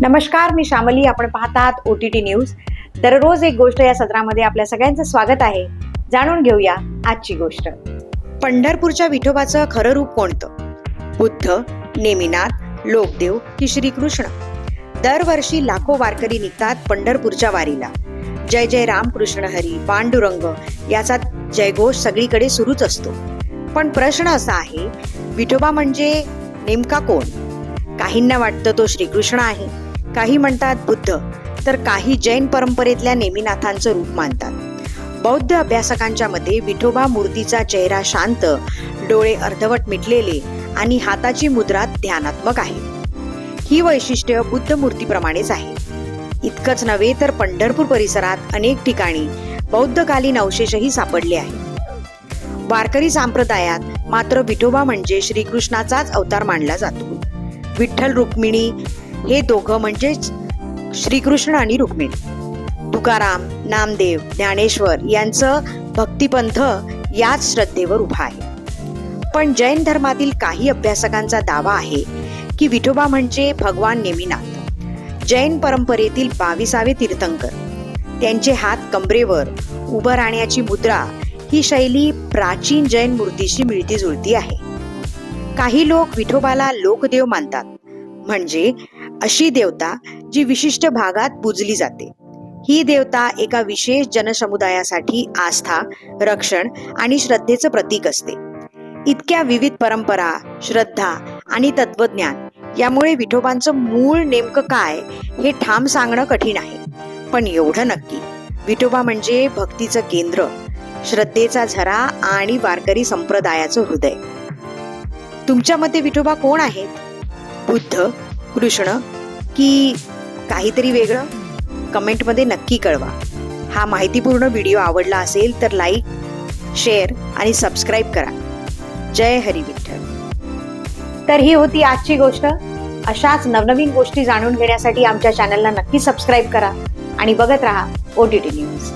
नमस्कार मी श्यामली आपण पाहतात ओ टी टी न्यूज दररोज एक गोष्ट या सत्रामध्ये आपल्या सगळ्यांचं स्वागत आहे. जाणून घेऊया आजची गोष्ट. पंढरपूरच्या विठोबाचं खरं रूप कोणतं? बुद्ध नेमिनाथ लोकदेव की श्रीकृष्ण? दरवर्षी लाखो वारकरी निघतात पंढरपूरच्या वारीला. जय जय राम कृष्ण हरी पांडुरंग याचा जयघोष सगळीकडे सुरूच असतो. पण प्रश्न असा आहे विठोबा म्हणजे नेमका कोण? काहींना वाटतं तो श्रीकृष्ण आहे. काही म्हणतात बुद्ध तर काही जैन परंपरेतल्या नेमिनाथांचं रूप मानतात. बौद्ध अभ्यासकांच्या मते विठोबा मूर्तीचा चेहरा शांत डोळे अर्धवट मिटलेले आणि हाताची मुद्रा ध्यानात्मक आहे. ही वैशिष्ट्य बुद्ध मूर्तीप्रमाणेच आहे. इतकंच नव्हे तर पंढरपूर परिसरात अनेक ठिकाणी बौद्धकालीन अवशेषही सापडले आहेत. वारकरी संप्रदायात मात्र विठोबा म्हणजे श्रीकृष्णाचाच अवतार मानला जातो. विठ्ठल रुक्मिणी हे दोघं म्हणजेच श्रीकृष्ण आणि रुक्मिणी. तुकाराम नामदेव ज्ञानेश्वर यांचं भक्तिपंथ याच श्रद्धेवर उभा आहे. पण जैन धर्मातील काही अभ्यासकांचा दावा आहे की विठोबा म्हणजे भगवान नेमिनाथ. जैन परंपरेतील बावीसावे तीर्थंकर. त्यांचे हात कमरेवर उभं राहण्याची मुद्रा ही शैली प्राचीन जैन मूर्तीशी मिळती जुळती आहे. काही लोक विठोबाला लोकदेव मानतात. म्हणजे अशी देवता जी विशिष्ट भागात पूजली जाते. ही देवता एका विशेष जनसमुदायासाठी आस्था रक्षण आणि श्रद्धेचं प्रतीक असते. इतक्या विविध परंपरा श्रद्धा आणि तत्वज्ञान यामुळे विठोबांचं मूळ नेमकं काय हे ठाम सांगणं कठीण आहे. पण एवढं नक्की विठोबा म्हणजे भक्तीचं केंद्र श्रद्धेचा झरा आणि वारकरी संप्रदायाचं हृदय. तुमच्या मते विठोबा कोण आहेत? बुद्ध कृष्ण की काहीतरी वेगळं कमेंटमध्ये नक्की कळवा. हा माहितीपूर्ण व्हिडिओ आवडला असेल तर लाईक शेअर आणि सबस्क्राईब करा. जय हरी विठ्ठल. तर ही होती आजची गोष्ट. अशाच नवनवीन गोष्टी जाणून घेण्यासाठी आमच्या चॅनलला नक्की सबस्क्राईब करा आणि बघत राहा ओ टी टी न्यूज